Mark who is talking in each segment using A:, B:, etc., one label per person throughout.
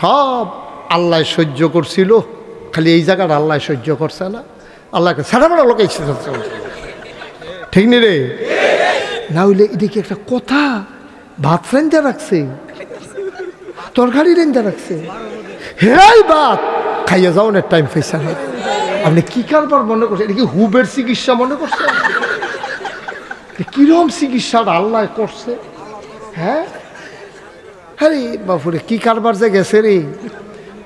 A: সব আল্লাহ সহ্য করছিল, খালি এই জায়গাটা আল্লাহ সহ্য করছে না। আল্লাহকে সারা বেড়া লোক ঠিক নি রে? না হইলে এটা কি একটা কথা? ভাত রেঞ্জা রাখছে, তরকারি রেঞ্জা রাখছে। হেরাই ভাত, খাইয়া যাও না টাইম পয়সা না আপনি কি কারবার মনে করছেন? এটা কি হুবের চিকিৎসা মনে করছেন? কিরম চিকিৎসাটা আল্লাহ করছে? হ্যাঁ? আরে বাপুরে কি কারবার যে গেছে রে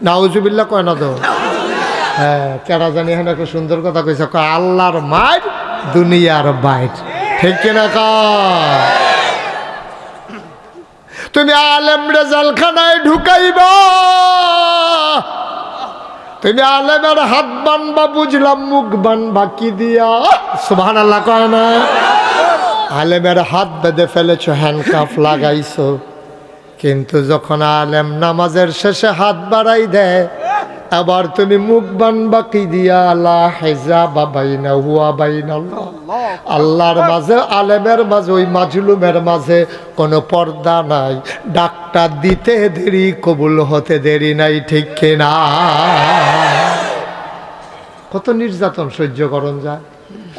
A: নাউজুবিল্লা কয় না তো? হ্যাঁ কেরা জানি হ্যাঁ একটা সুন্দর কথা কইছে আল্লাহর মায়ের দুনিয়ার বাইর ঠিক কিনা কয় তুমি আলেম রেজালখানায় ঢুকাইবা। তুমি আলেমের হাত বানবা, বুঝলাম মুখ বানবা, কি দিয়া? সুবহান আল্লাহ কয় না? আলেমের হাত বেঁধে ফেলেছো হ্যান্ডকাফ লাগাইছো। কিন্তু যখন আলেম নামাজের শেষে হাত বাড়াই দেয় আবার তুমি মুখ বান বাকি দিয়া আল্লাহ হেজা বা বাইনা হুয়া বাইনা আল্লাহর মাঝে আলেমের মাঝে ওই মাজলুমের মাঝে কোনো পর্দা নাই। ডাক্তার দিতে দেরি কবুল হতে দেরি নাই ঠিক কিনা? কত নির্যাতন সহ্য করণ যায়।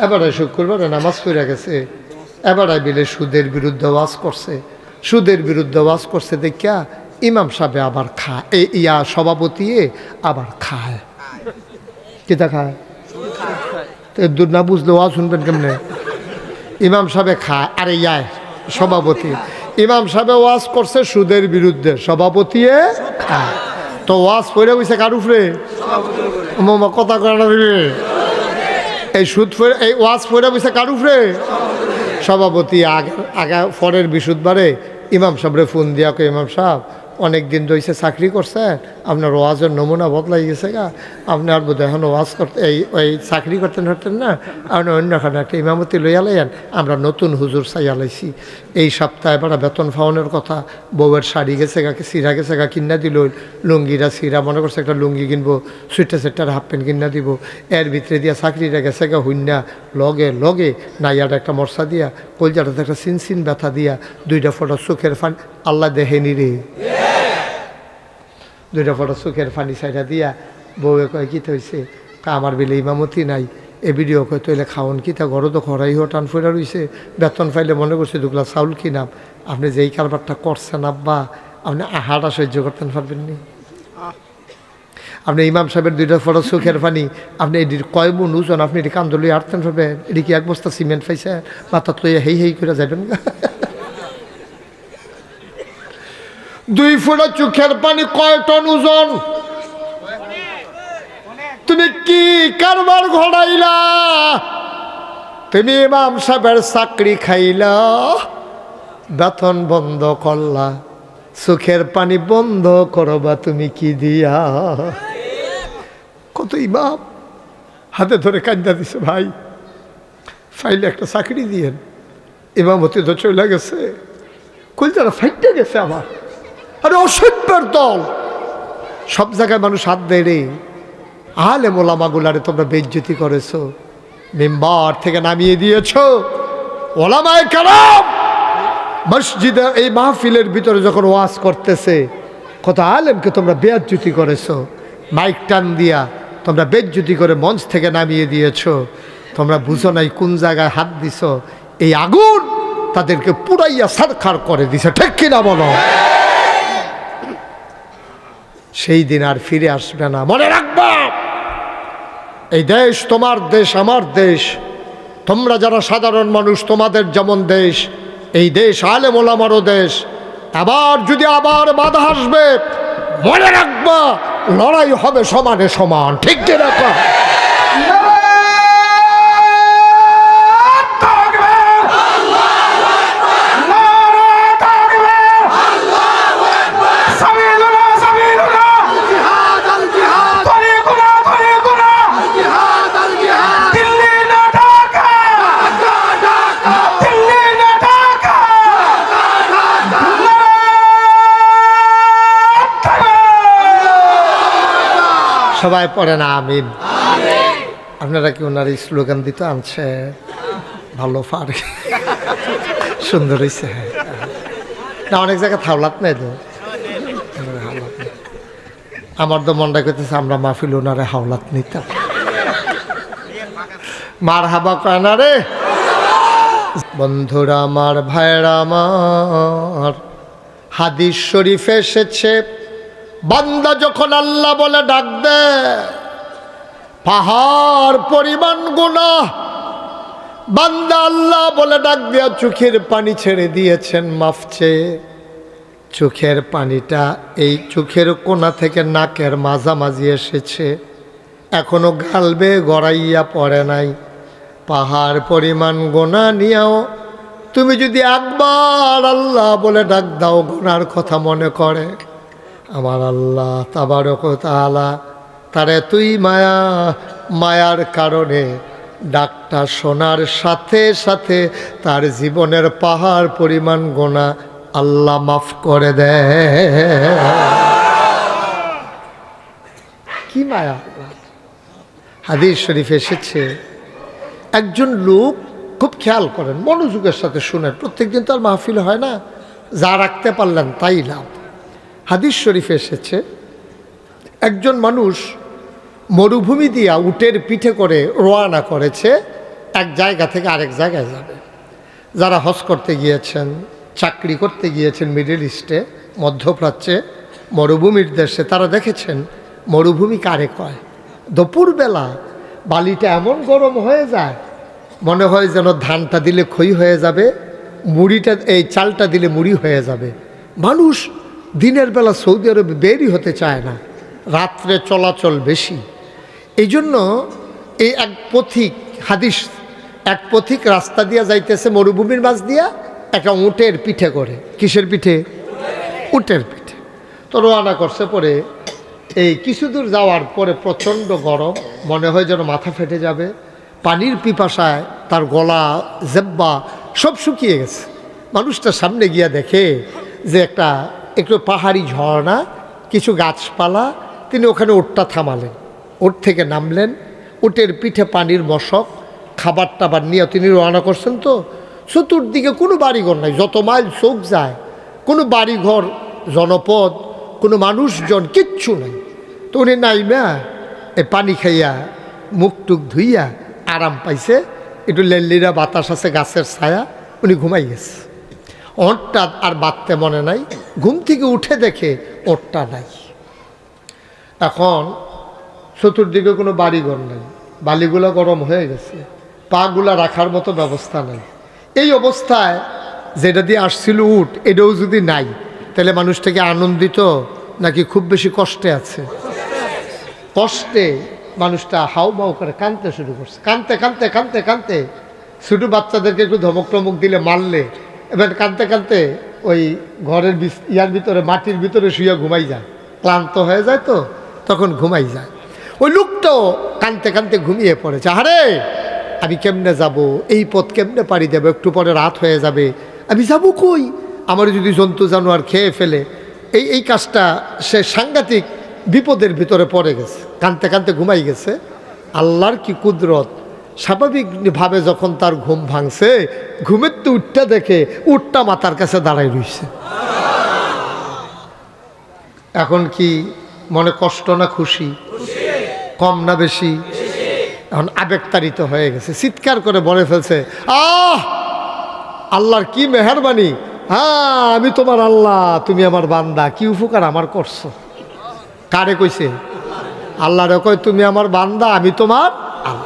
A: এবারে শুক্রবারে নামাজ পড়ে গেছে। এবারে বিলে সুদের বিরুদ্ধে ওয়াজ করছে। সুদের বিরুদ্ধে ওয়াজ করছে দেখিয়া ইমাম সাহেব আবার খায়। ইয়া সভাপতি আবার খায়। কিতা খায় দূর না বুঝলে ওয়াজ শুনবেন কেমনে? ইমাম সাহেব খায়। আরে ইয়ায় সভাপতি। ইমাম সাহেব ওয়াজ করছে সুদের বিরুদ্ধে। সভাপতি খায়। তো ওয়াজ পড়ে বইছে কার উপরে? কথা কয় না দিবে এই সুদ ফেরে এই ওয়াজ ফেরে বসে কার উপরে? সভাপতি, আগে, আগা পরের বিশুদ্ধবারে ইমাম সাহেবরে ফোন দিয়া কই ইমাম সাহেব অনেক দিন ধরেছে চাকরি করছেন আপনার ওয়াজের নমুনা বদলাই গেছে গা। আপনার বোধ এখন ওয়াজ করতে, এই, ওই চাকরি করতেন হতেন না, আপনি অন্যখানে একটা ইমামতি লইয়া লাইয়ান, আমরা নতুন হুজুর চাইয়া লাইছি। এই সপ্তাহে এবার বেতন ফাওনের কথা, বউয়ের শাড়ি গেছে গা, সিরা গেছে গা, কিনা দিল, লুঙ্গিরা সিরা, মনে করছে একটা লুঙ্গি কিনবো, সুইটার সেটার হাফ প্যান্ট কিনা দিব, এর ভিতরে দিয়া চাকরিটা গেছে গা হুন্না লগে লগে, নাইয়াটা একটা মশা দিয়া, কলজাটাতে একটা সিন সিন ব্যথা দিয়া, দুইটা ফটো চোখের ফান আল্লাহ দেহেনি রে। দুইটা ফটো চোখের ফানি সাইডা দিয়া বউয়ে কয়, কী হয়েছে আমার বেলে ইমামতি নাই। এ ভিডিও কয় তৈলে খাওন কি? তা ঘরও তো খরাই হো টান ফুরা রইছে। বেতন পাইলে মনে করছে দুগুলা চাউল কিনাম। আপনি যেই কারবারটা করছেন, আব্বা, আপনি আহাটা সহ্য করতেন পারবেন নি। আপনি ইমাম সাহেবের দুইটা ফটো চোখের পানি, আপনি এটির কয় মন ওজন, আপনি এটি কান্দলি আটতেন পারবেন? এটি কি এক বস্তা সিমেন্ট পাইছে? মাথাত লইয়া হেই হেই করে যাবেন দুই ফোঁটা চোখের পানি কয় টন ওজন? তুমি কি কারবার ঘটাইলা তুমি ইমাম সাহেবের চাকরি খাইলা, বেতন বন্ধ করলা, চোখের পানি বন্ধ করবা তুমি কি দিয়া? কত ইমাম, হাতে ধরে কান্দা দিছে, ভাই, ফাইলে একটা চাকরি দিয়েন, ইমামতি তো চলে গেছে কলজারা ফাইটে গেছে আমার। আরে অসভ্যের দল। সব জায়গায় মানুষ হাত দেয় রে আলে মোলামাগুলারে তোমরা বেজ্জতি করেছ, মেম্বার থেকে নামিয়ে দিয়েছ। ওলামায় কালাম মসজিদে এই মাহফিলের ভিতরে যখন ওয়াজ করতেছে, কত আলেমকে তোমরা বেজ্জুতি করেছ। মাইক টান দিয়া তোমরা বেজ্জুতি করে মঞ্চ থেকে নামিয়ে দিয়েছ। তোমরা বুঝো নাই কোন জায়গায় হাত দিছ। এই আগুন তাদেরকে পুরাইয়া সারখার করে দিছে। ঠিক কিনা বলো? সেই দিন আর ফিরে আসবে না। মনে রাখবা, এই দেশ তোমার দেশ, আমার দেশ। তোমরা যারা সাধারণ মানুষ, তোমাদের যেমন দেশ, এই দেশ আলেম ওলামারও দেশ। আবার যদি আবার বাধা আসবে, মনে রাখবা, লড়াই হবে সমানে সমান। ঠিক কিনা সবাই পড়ে না, আমিন। আপনারা কি ওনার স্লোগান দিতে আনছে? ভালো পারে। সুন্দর হয়েছে না, অনেক জায়গায় থাওলাত নেই তো। আমার তো মনটা করতেছে আমরা মাহফিল ওনারে হাওলাত নিতাম। মার হাবা কানা রে? বন্ধুরা, আমার ভাইরা আমার হাদিস শরীফ এসেছে বান্দা যখন আল্লাহ বলে ডাক দে পাহাড় পরিমাণ গুণা বান্দা আল্লাহ বলে ডাক দিয়া চোখের পানি ছেড়ে দিয়েছেন, মাফ চেয়ে। চোখের পানিটা এই চোখের কোনা থেকে নাকের মাঝামাঝি এসেছে। এখনও গালবে গড়াইয়া পড়ে নাই। পাহাড় পরিমাণ গোনা নিয়েও তুমি যদি একবার আল্লাহ বলে ডাক দাও, গোনার কথা মনে করে। আমার আল্লাহ তাবারক তালা তারে তুই মায়া, মায়ার কারণে ডাকটা শোনার সাথে সাথে তার জীবনের পাহাড় পরিমাণ গোনা আল্লাহ মাফ করে দেয় কি মায়া? হাদিস শরীফ এসেছে, একজন লোক খুব খেয়াল করেন, মনোযোগের সাথে শুনেন, প্রত্যেকদিন তো আর মাহফিল হয় না, যা রাখতে পারলেন তাই লাভ। হাদিস শরীফ এসেছে, একজন মানুষ মরুভূমি দিয়া উটের পিঠে করে রোয়ানা করেছে, এক জায়গা থেকে আরেক জায়গায় যাবে। যারা হজ করতে গিয়েছেন, চাকরি করতে গিয়েছেন মিডল ইস্টে, মধ্যপ্রাচ্যে, মরুভূমির দেশে, তারা দেখেছেন মরুভূমি কারে কয়? দুপুরবেলা বালিটা এমন গরম হয়ে যায়, মনে হয় যেন ধানটা দিলে ক্ষয় হয়ে যাবে, মুড়িটা, এই চালটা দিলে মুড়ি হয়ে যাবে। মানুষ দিনের বেলা সৌদি আরবে বেরই হতে চায় না, রাত্রে চলাচল বেশি। এই জন্য এই এক পথিক, হাদিস, এক পথিক রাস্তা দিয়া যাইতেছে মরুভূমির মাছ দিয়া, একটা উটের পিঠে করে। কিসের পিঠে? উটের পিঠে। তো রোয়ানা করছে পরে, এই কিছু দূর যাওয়ার পরে প্রচণ্ড গরম, মনে হয় যেন মাথা ফেটে যাবে, পানির পিপাসায় তার গলা, জেব্বা সব শুকিয়ে গেছে। মানুষটা সামনে গিয়া দেখে যে একটা একটু পাহাড়ি ঝর্ণা, কিছু গাছপালা, তিনি ওখানে উটটা থামালেন। ওট থেকে নামলেন। উটের পিঠে পানির মশক, খাবার টাবার নিয়ে তিনি রওনা করছেন তো। চতুর্দিকে কোনো বাড়িঘর নাই, যত মাইল চোখ যায়, কোনো বাড়িঘর, জনপদ, কোনো মানুষজন, কিচ্ছু নাই। তো উনি নাই নাইমা, এ পানি খাইয়া, মুখ টুক ধুইয়া আরাম পাইছে। একটু লেল্লিরা বাতাস আছে, গাছের ছায়া, উনি ঘুমাই গেছে। ওঁটটা আর বাঁধতে মনে নাই, ঘুম থেকে উঠে দেখে ওঁটটা নাই। এখন চতুর্দিকে কোনো বাড়িঘর নেই, বালিগুলো গরম হয়ে গেছে, পাগুলা রাখার মতো ব্যবস্থা নেই। এই অবস্থায় যেটা দিয়ে আসছিল উঠ এটাও যদি নাই, তাহলে মানুষটাকে আনন্দিত নাকি খুব বেশি কষ্টে আছে? কষ্টে মানুষটা হাউ মাউ করে কানতে শুরু করছে। কানতে কানতে কানতে কানতে ছোটো বাচ্চাদেরকে একটু ধমক টমক দিলে মারলে এবার কাঁদতে কাঁদতে ওই ঘরের ইয়ার ভিতরে, মাটির ভিতরে শুয়ে ঘুমাই যায়। ক্লান্ত হয়ে যায় তো, তখন ঘুমাই যায়। ওই লোকটাও কানতে কানতে ঘুমিয়ে পড়েছে আরে আমি কেমনে যাব? এই পথ কেমনে পাড়ি দেবো? একটু পরে রাত হয়ে যাবে। আমি যাব কই? আমার যদি জন্তু জানোয়ার খেয়ে ফেলে। এই এই কাজটা সে সাংঘাতিক বিপদের ভিতরে পড়ে গেছে। কাঁদতে কানতে ঘুমাই গেছে। আল্লাহর কি কুদরত? স্বাভাবিকভাবে যখন তার ঘুম ভাঙছে, ঘুমের তো উঠটা দেখে, উঠটা মাথার কাছে দাঁড়াই রইছে। এখন কি মনে কষ্ট না খুশি? কম না বেশি? এখন আবেগতাড়িত হয়ে গেছে। চিৎকার করে বলে ফেলছে, আহ! আল্লাহর কি মেহরবানি? হ্যাঁ আমি তোমার আল্লাহ, তুমি আমার বান্দা, কি উপকার আমার করছ? কারে কইছে? আল্লাহরে কয়, তুমি আমার বান্দা, আমি তোমার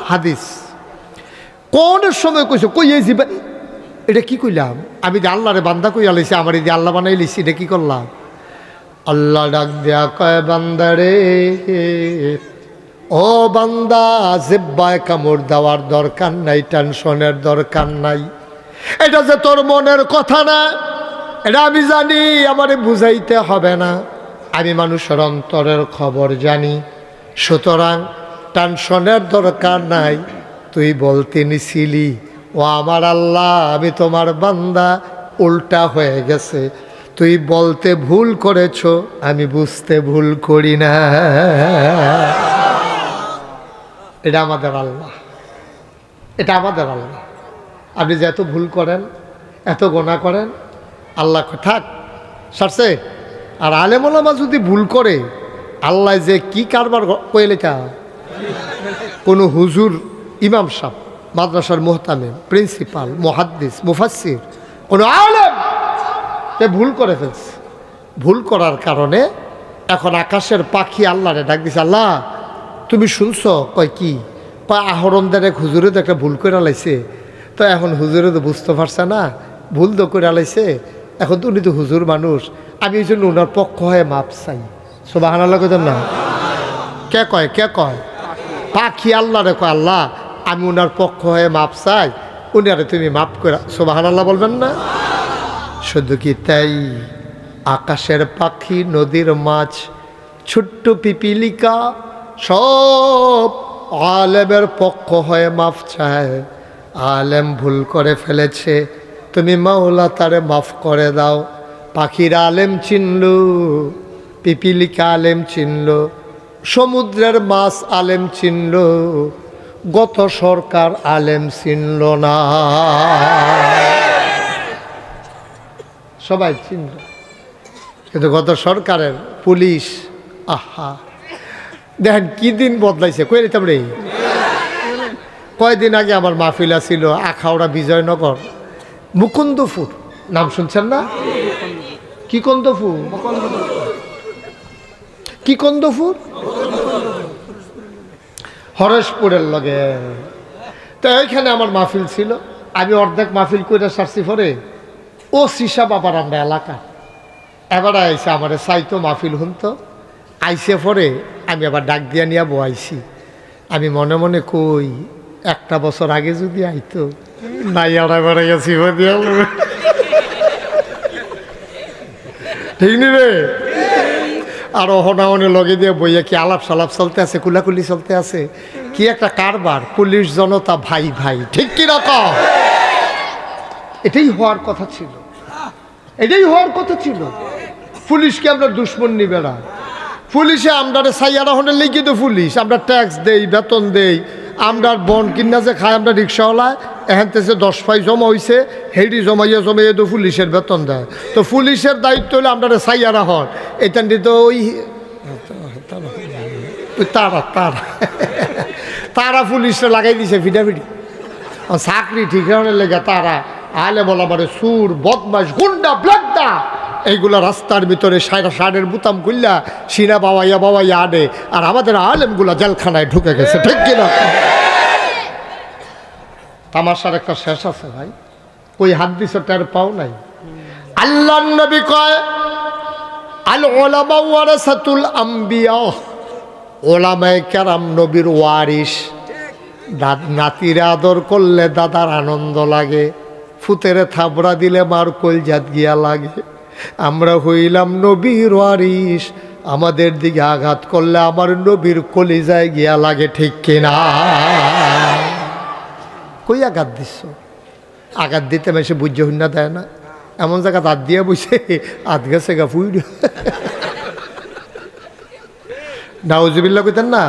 A: হাদিস। কোনের সময় কইছো, কই এই জীবন এটা কি কইলাম? আমি যে আল্লাহরে বান্দা কই আলাইছি আমার এই যে আল্লাহ বানাই লিছি এটা কি করলাম? আল্লাহ ডাক দেয়া কয় বান্দারে ও বান্দা, জিব্বায় কামড় দেওয়ার দরকার নাই, টেনশনের দরকার নাই। এটা যে তোর মনের কথা না, এটা আমি জানি, আমারে বুঝাইতে হবে না। আমি মানুষের অন্তরের খবর জানি, সুতরাং টেনশনের দরকার নাই। তুই বলতে নিছিলি ও আমার আল্লাহ, আমি তোমার বান্দা। উল্টা হয়ে গেছে। তুই বলতে ভুল করেছ, আমি বুঝতে ভুল করি না। এটা আমাদের আল্লাহ। এটা আমাদের আল্লাহ। আপনি যে এত ভুল করেন, এত গোনা করেন, আল্লাহ থাক, সারছে। আর আলেমোলামা যদি ভুল করে, আল্লাহ যে কি কারবার কয়ে লেখা কোনো হুজুর ইমাম সাহ মাদ্রাসার মোহতামে প্রিন্সিপাল, মুহাদ্দিস মুফাসির কোনো আলেম তে ভুল করে ফেলছে। ভুল করার কারণে এখন আকাশের পাখি আল্লাহরে ডাক দিছে, আল্লাহ, তুমি শুনছ? কয়, কি? কয় আহরণদের এক হুজুরে তো একটা ভুল করে লাইছে। তো এখন হুজুরে তো বুঝতে পারছে না, ভুল তো করে লাইছে। এখন তো উনি তো হুজুর মানুষ, আমি এই জন্য ওনার পক্ষ হয়ে মাপ চাই। সোবাহান আল্লাহ না। কে কয় কে কয়? পাখি আল্লাহ রে কয়, আল্লাহ আমি ওনার পক্ষ হয়ে মাপ চাই। উনারে তুমি মাপ করে সোবাহান আল্লাহ বলবেন না? শুধু কি তাই? আকাশের পাখি, নদীর মাছ, ছোট্ট পিপিলিকা, সব আলেমের পক্ষ হয়ে মাফ চায়। আলেম ভুল করে ফেলেছে। তুমি মাওলা তারে মাফ করে দাও। পাখির আলেম চিনল, পিপিলিকা আলেম চিনল, সমুদ্রের মাছ আলেম চিনল। গত সরকার আলেম চিনল না। সবাই চিনল। কিন্তু গত সরকারের পুলিশ, আহা। দেখেন কি দিন বদলাইছে, কই নিতাম রে? কয়দিন আগে আমার মাহফিলা ছিল আখাউড়া বিজয়নগর, মুকুন্দপুর। নাম শুনছেন না? কি কন্দপুর? কি কন্দপুর? হরেশপুরের লগে। তো এইখানে আমার মাহফিল ছিল। আমি অর্ধেক মাহফিল করে সারছি পরে ও সিসা বাবার আমরা এলাকা। এবার আইসে আমার সাইতো মাহফিল হুনতো। আইসে পরে আমি আবার ডাক দিয়া নিয়ে বয়াইছি। আমি মনে মনে কই, একটা বছর আগে যদি আইতো, নাই আর এবার গেছি দিয়া ঠিক নি রে? আর অহনাহনে লগে দিয়ে বইয়া কি আলাপ সালাপ চলতে আছে, কুলাকুলি চলতে আছে? কি একটা কারবার, পুলিশ জনতা ভাই ভাই, ঠিক কি রকম এটাই হওয়ার কথা ছিল। এটাই হওয়ার কথা ছিল। পুলিশকে আমরা দুশ্মন নিবে না। পুলিশে আমরা সাইয়ারা হনে লিখিত পুলিশ, আমরা ট্যাক্স দেই, বেতন দেই আমরা বন কিনা যে খাই আমরা রিক্সাওয়ালায় এখান থেকে দশ পাই জমা হয়েছে হেডি জমাইয়া জমাইয়া তো পুলিশের বেতন দেয়। তো পুলিশের দায়িত্ব হলে আমরা সাইয়ারা হন। এটা তো ওই তারা তারা। তারা পুলিশটা লাগাই দিছে ফিডাফিডি। চাকরি ঠিক লেগে তারা, আলে বলা মানে সুর বদমাস গুন্ডা ব্লাড্ডা এইগুলা রাস্তার ভিতরে সারের বুতাম গুল্লা সিনা বাবাইয়া বাবাইয়া আনে, আর আমাদের আলেমগুলা জেলখানায় ঢুকে গেছে, ঠিক কিনা? তামাশার একটা শেষ আছে ভাই। ওই হাত দিছ, টের পাও নাই? আল্লাহ নবী কয়, আল ওলামা ওয়ারাসাতুল আম্বিয়া ওলামায়ে কেরাম নবীর ওয়ারিস। নাতিরে আদর করলে দাদার আনন্দ লাগে, ফুতেরে থাবড়া দিলে মার কলজাত গিয়া লাগে। আমরা হইলাম নবীর ওয়ারিস আমাদের দিকে আঘাত করলে আমার নবীর কলিজায় গিয়া লাগে, ঠিক কিনা? কই আঘাত দিচ্ছ আঘাত দিতে মেসে বুঝে হইনা দেয় না? এমন জায়গা দাঁত দিয়ে বসে আধ গেছে গা ফুই নাউজুবিল্লা কইতেন না?